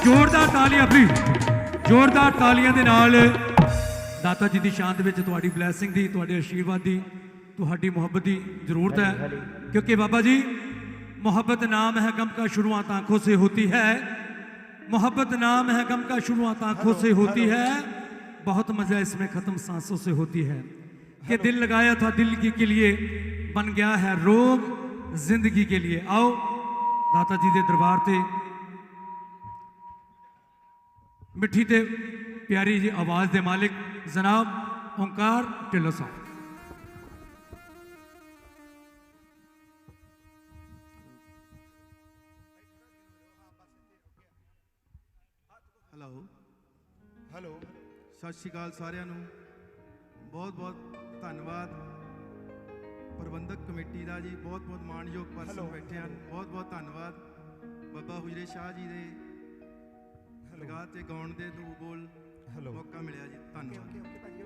ਇੱਕ ਵਾਰ ਜ਼ੋਰਦਾਰ ਤਾਲੀਆਂ ਪਲੀਜ਼ ਜ਼ੋਰਦਾਰ ਤਾਲੀਆਂ ਦੇ ਨਾਲ ਦਾਤਾ ਜੀ ਦੀ ਸ਼ਾਨ ਦੇ ਵਿੱਚ ਤੁਹਾਡੀ ਬਲੇਸਿੰਗ ਦੀ ਤੁਹਾਡੇ ਆਸ਼ੀਰਵਾਦ ਦੀ ਤੁਹਾਡੀ ਮੁਹੱਬਤ ਦੀ ਜ਼ਰੂਰਤ ਹੈ क्योंकि बाबा जी मोहब्बत नाम है गम का शुरुआत आंखों से होती है मोहब्बत नाम है गम का शुरुआत आंखों से होती है बहुत मजा इसमें खत्म सांसों से होती है कि दिल लगाया था दिल की के लिए बन गया है रोग जिंदगी के लिए आओ दाता जी ਦੇ ਦਰਬਾਰ ਤੇ ਮਿੱਠੀ ਤੇ ਪਿਆਰੀ ਜੀ ਆਵਾਜ਼ ਦੇ ਮਾਲਿਕ ਜਨਾਬ ਓੰਕਾਰ ਢਿੱਲੋਂ ਸਾਹਿਬ। ਹੈਲੋ ਹੈਲੋ ਸਤਿ ਸ਼੍ਰੀ ਅਕਾਲ ਸਾਰਿਆਂ ਨੂੰ। ਬਹੁਤ ਬਹੁਤ ਧੰਨਵਾਦ। ਪ੍ਰਬੰਧਕ ਕਮੇਟੀ ਦਾ ਜੀ ਬਹੁਤ ਬਹੁਤ ਮਾਣਯੋਗ ਪਰਸਨ. ਬੈਠੇ ਹਨ। ਬਹੁਤ ਬਹੁਤ ਧੰਨਵਾਦ। ਬਾਬਾ ਹੁਜਰੇ ਸ਼ਾਹ ਜੀ ਦੇ ਲਗਾ ਤੇ ਗਾਉਣ ਦੇ ਦੋ ਬੋਲ ਹੈਲੋ ਮੌਕਾ ਮਿਲਿਆ ਜੀ। ਧੰਨਵਾਦ।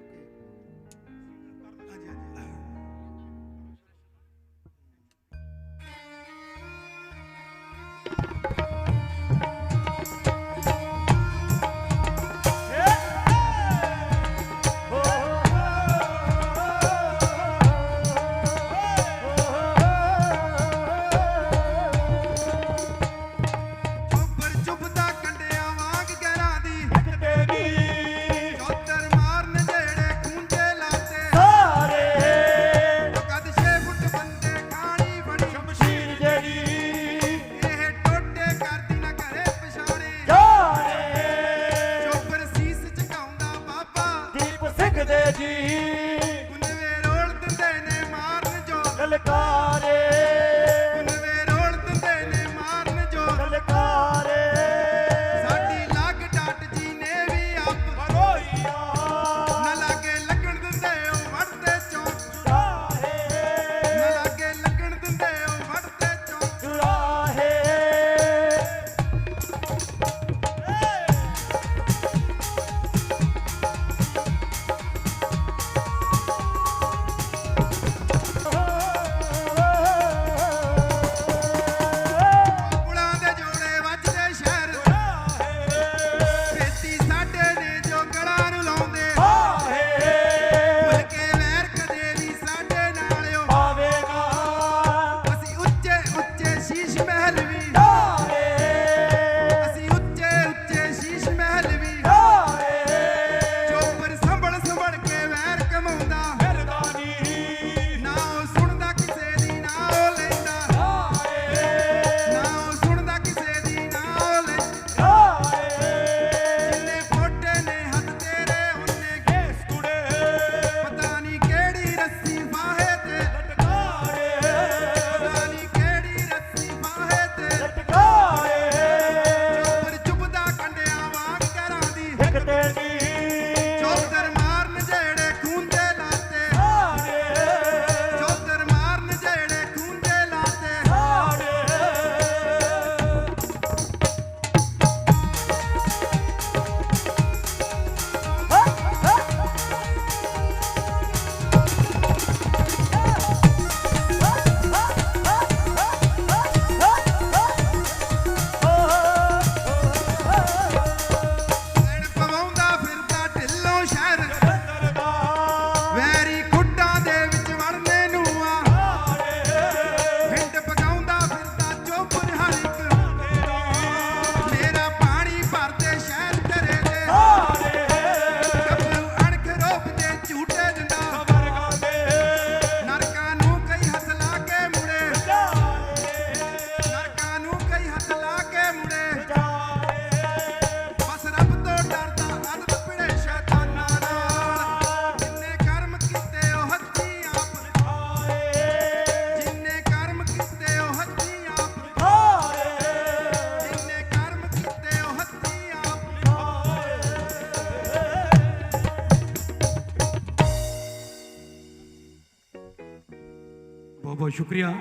ਸ਼ੁਕਰੀਆ।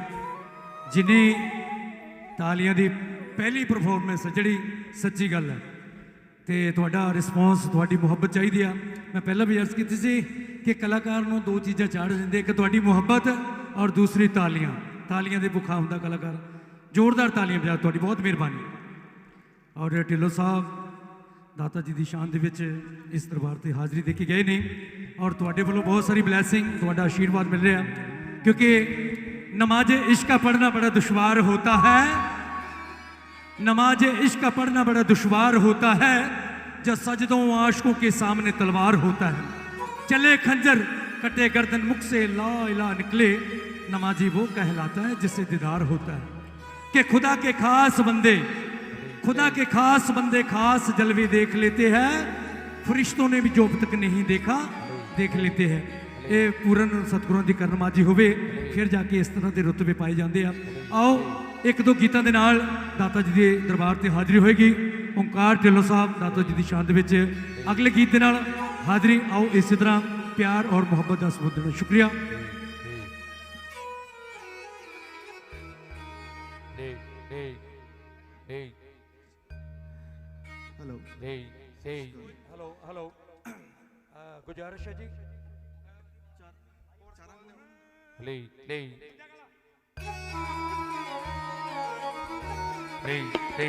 ਜਿਨੀ ਤਾਲੀਆਂ ਦੀ ਪਹਿਲੀ ਪਰਫਾਰਮੈਂਸ ਜਿਹੜੀ ਸੱਚੀ ਗੱਲ ਹੈ ਤੇ ਤੁਹਾਡਾ ਰਿਸਪੌਂਸ ਤੁਹਾਡੀ ਮੁਹੱਬਤ ਚਾਹੀਦੀ ਆ। ਮੈਂ ਪਹਿਲਾਂ ਵੀ ਅਰਜ਼ ਕੀਤੀ ਸੀ ਕਿ ਕਲਾਕਾਰ ਨੂੰ ਦੋ ਚੀਜ਼ਾਂ ਚਾੜ ਦਿੰਦੇ ਇੱਕ ਤੁਹਾਡੀ ਮੁਹੱਬਤ ਔਰ ਦੂਸਰੀ ਤਾਲੀਆਂ। ਤਾਲੀਆਂ ਦੇ ਭੁੱਖਾ ਹੁੰਦਾ ਕਲਾਕਾਰ। ਜ਼ੋਰਦਾਰ ਤਾਲੀਆਂ ਵਜਾ ਤੁਹਾਡੀ, ਬਹੁਤ ਮਿਹਰਬਾਨੀ। ਔਰ ਢਿੱਲੋਂ ਸਾਹਿਬ, ਦਾਤਾ ਜੀ ਦੀ ਸ਼ਾਨ ਦੇ ਵਿੱਚ ਇਸ ਦਰਬਾਰ ਤੇ ਹਾਜ਼ਰੀ ਦੇ ਕੇ ਗਏ ਨੇ। ਔਰ ਤੁਹਾਡੇ ਵੱਲੋਂ ਬਹੁਤ ਸਾਰੀ ਬਲੇਸਿੰਗ ਤੁਹਾਡਾ ਆਸ਼ੀਰਵਾਦ ਮਿਲ ਰਿਹਾ। ਕਿਉਂਕਿ नमाज़ इश्क का पढ़ना बड़ा दुशवार होता है। नमाज़ इश्क का पढ़ना बड़ा दुशवार होता है, जब सजदों आशकों के सामने तलवार होता है। चले खंजर, कटे गर्दन मुख से ला इला निकले, नमाजी वो कहलाता है जिसे दीदार होता है। कि खुदा के खास बंदे, खुदा के खास बंदे खास जलवे देख लेते हैं, फरिश्तों ने भी जो अब तक नहीं देखा, देख लेते हैं। ਇਹ ਪੂਰਨ ਸਤਿਗੁਰਾਂ ਦੀ ਕਰਨਮਾਜੀ ਹੋਵੇ ਫਿਰ ਜਾ ਕੇ ਇਸ ਤਰ੍ਹਾਂ ਦੇ ਰੁਤਬੇ ਪਾਏ ਜਾਂਦੇ ਆ। ਆਓ ਇੱਕ ਦੋ ਗੀਤਾਂ ਦੇ ਨਾਲ ਦਾਤਾ ਜੀ ਦੇ ਦਰਬਾਰ ਤੇ ਹਾਜ਼ਰੀ ਹੋਏਗੀ। ਓਂਕਾਰ ਢਿੱਲੋਂ ਸਾਹਿਬ ਦਾਤਾ ਜੀ ਦੀ ਸ਼ਾਨ ਦੇ ਵਿੱਚ ਅਗਲੇ ਗੀਤ ਦੇ ਨਾਲ ਹਾਜ਼ਰੀ। ਆਓ ਇਸੇ ਤਰ੍ਹਾਂ ਪਿਆਰ ਔਰ ਮੁਹੱਬਤ ਦਾ ਸਬੂਤ ਦੇਣਾ ਸ਼ੁਕਰੀਆ। ਹੈਲੋ. ਹੈਲੋ ਹੈਲੋ ਗੁਜਾਰਿਸ਼ ਹੈ ਜੀ లే లే లే లే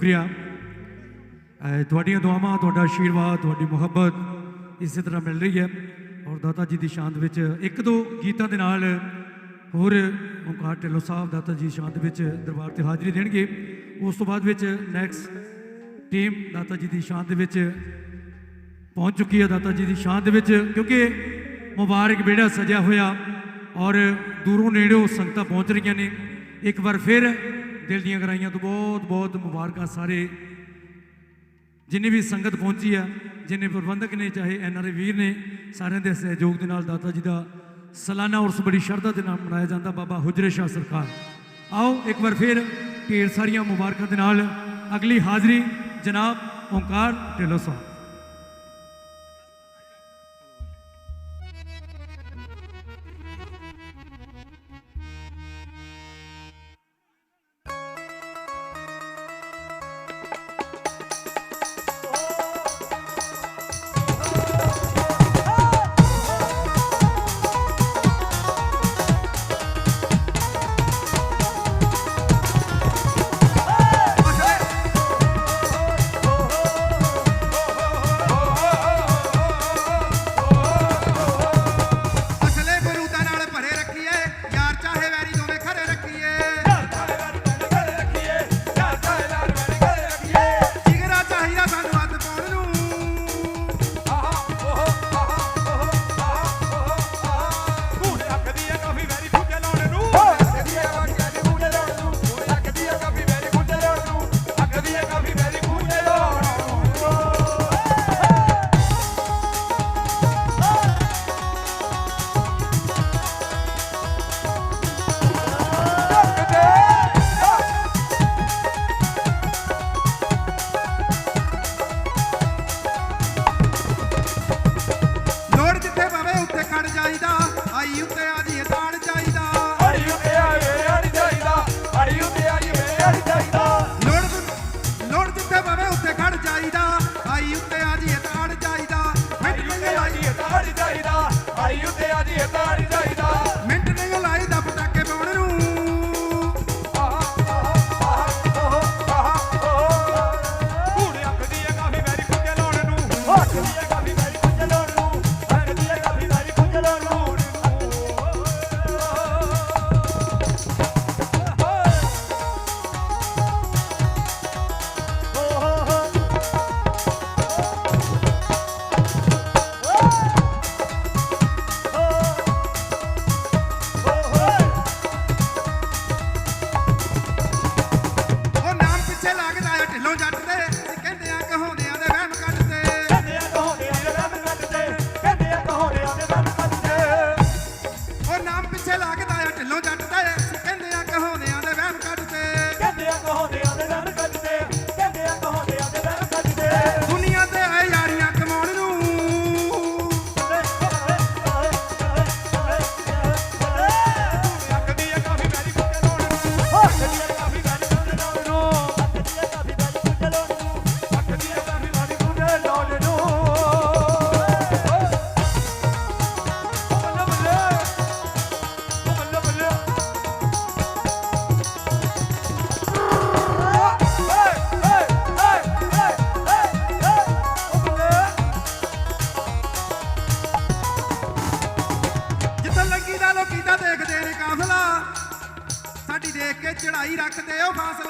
ਸ਼ੁਕਰੀਆ। ਤੁਹਾਡੀਆਂ ਦੁਆਵਾਂ, ਤੁਹਾਡਾ ਆਸ਼ੀਰਵਾਦ ਤੁਹਾਡੀ ਮੁਹੱਬਤ ਇਸੇ ਤਰ੍ਹਾਂ ਮਿਲ ਰਹੀ ਹੈ। ਔਰ ਦਾਤਾ ਜੀ ਦੀ ਸ਼ਾਨ ਵਿੱਚ ਇੱਕ ਦੋ ਗੀਤਾਂ ਦੇ ਨਾਲ ਹੋਰ ਓਂਕਾਰ ਢਿੱਲੋਂ ਸਾਹਿਬ ਦਾਤਾ ਜੀ ਦੀ ਸ਼ਾਨ ਦੇ ਵਿੱਚ ਦਰਬਾਰ ਤੇ ਹਾਜ਼ਰੀ ਦੇਣਗੇ। ਉਸ ਤੋਂ ਬਾਅਦ ਵਿੱਚ ਨੈਕਸਟ ਟੀਮ ਦਾਤਾ ਜੀ ਦੀ ਸ਼ਾਨ ਦੇ ਵਿੱਚ ਪਹੁੰਚ ਚੁੱਕੀ ਹੈ ਦਾਤਾ ਜੀ ਦੀ ਸ਼ਾਨ ਦੇ ਵਿੱਚ, ਕਿਉਂਕਿ ਮੁਬਾਰਕ ਬੇੜਾ ਸਜਿਆ ਹੋਇਆ ਔਰ ਦੂਰੋਂ ਨੇੜਿਓਂ ਸੰਗਤਾਂ ਪਹੁੰਚ ਰਹੀਆਂ ਨੇ। ਇੱਕ ਵਾਰ ਫਿਰ ਦਿਲ ਦੀਆਂ ਗਰਾਈਆਂ ਤੋਂ ਬਹੁਤ ਬਹੁਤ ਮੁਬਾਰਕਾਂ ਸਾਰੇ। ਜਿੰਨੀ ਵੀ ਸੰਗਤ ਪਹੁੰਚੀ ਆ, ਜਿੰਨੇ ਪ੍ਰਬੰਧਕ ਨੇ, ਚਾਹੇ ਐਨਆਰਏ ਵੀਰ ਨੇ, ਸਾਰਿਆਂ ਦੇ ਸਹਿਯੋਗ ਦੇ ਨਾਲ ਦਾਤਾ ਜੀ ਦਾ ਸਾਲਾਨਾ ਉਰਸ ਬੜੀ ਸ਼ਰਧਾ ਦੇ ਨਾਲ ਮਨਾਇਆ ਜਾਂਦਾ, ਬਾਬਾ ਹੁਜਰੇ ਸ਼ਾਹ ਸਰਕਾਰ। ਆਓ, ਇੱਕ ਵਾਰ ਫਿਰ ਢੇਰ ਸਾਰੀਆਂ ਮੁਬਾਰਕਾਂ ਦੇ ਨਾਲ ਅਗਲੀ ਹਾਜ਼ਰੀ, ਜਨਾਬ ਓਂਕਾਰ ਢਿੱਲੋਂ ਸਾਹਿਬ। eu faço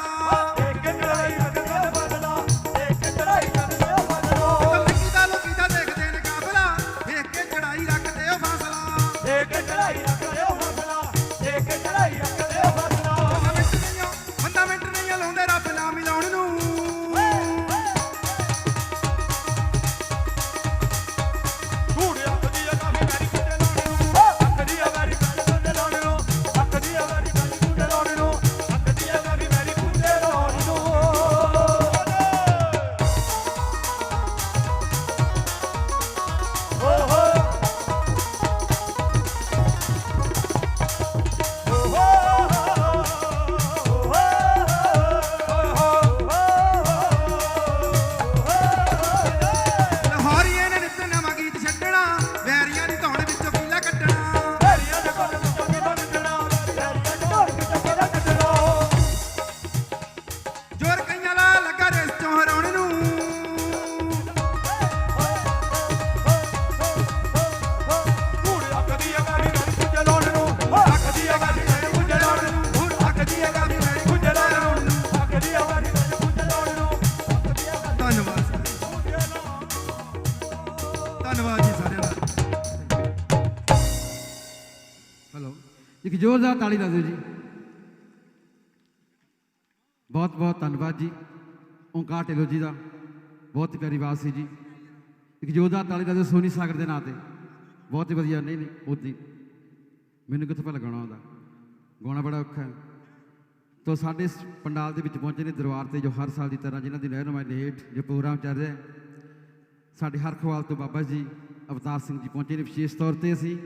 ਇੱਕ ਜ਼ੋਰਦਾਰ ਤਾਲੀ ਲਾ ਦਿਓ ਜੀ। ਬਹੁਤ ਬਹੁਤ ਧੰਨਵਾਦ ਜੀ। ਓਂਕਾਰ ਢਿੱਲੋਂ ਜੀ ਦਾ ਬਹੁਤ ਪਿਆਰੀ ਆਵਾਜ਼ ਸੀ ਜੀ। ਇੱਕ ਜ਼ੋਰਦਾਰ ਤਾਲੀ ਲਾ ਦਿਓ ਸੋਨੀ ਸਾਗਰ ਦੇ ਨਾਂ ਤੇ। ਬਹੁਤ ਹੀ ਵਧੀਆ। ਨਹੀਂ ਨਹੀਂ ਉਹਦੀ ਮੈਨੂੰ ਕਿੱਥੋਂ ਪਤਾ ਗਾਉਣਾ ਆਉਂਦਾ ਗਾਉਣਾ ਬੜਾ ਔਖਾ ਹੈ। ਤੋ ਸਾਡੇ ਇਸ ਪੰਡਾਲ ਦੇ ਵਿੱਚ ਪਹੁੰਚੇ ਨੇ ਦਰਬਾਰ ਤੇ ਜੋ ਹਰ ਸਾਲ ਦੀ ਤਰ੍ਹਾਂ ਜਿਨ੍ਹਾਂ ਦੀ ਰਹਿਨੁਮਾਈ ਹੇਠ ਜੋ ਪ੍ਰੋਗਰਾਮ ਚੱਲ ਰਿਹਾ ਸਾਡੇ ਹਰ ਖਵਾਲ ਤੋਂ ਬਾਬਾ ਜੀ, ਅਵਤਾਰ ਸਿੰਘ ਜੀ ਪਹੁੰਚੇ ਨੇ ਵਿਸ਼ੇਸ਼ ਤੌਰ ਤੇ ਅਸੀਂ।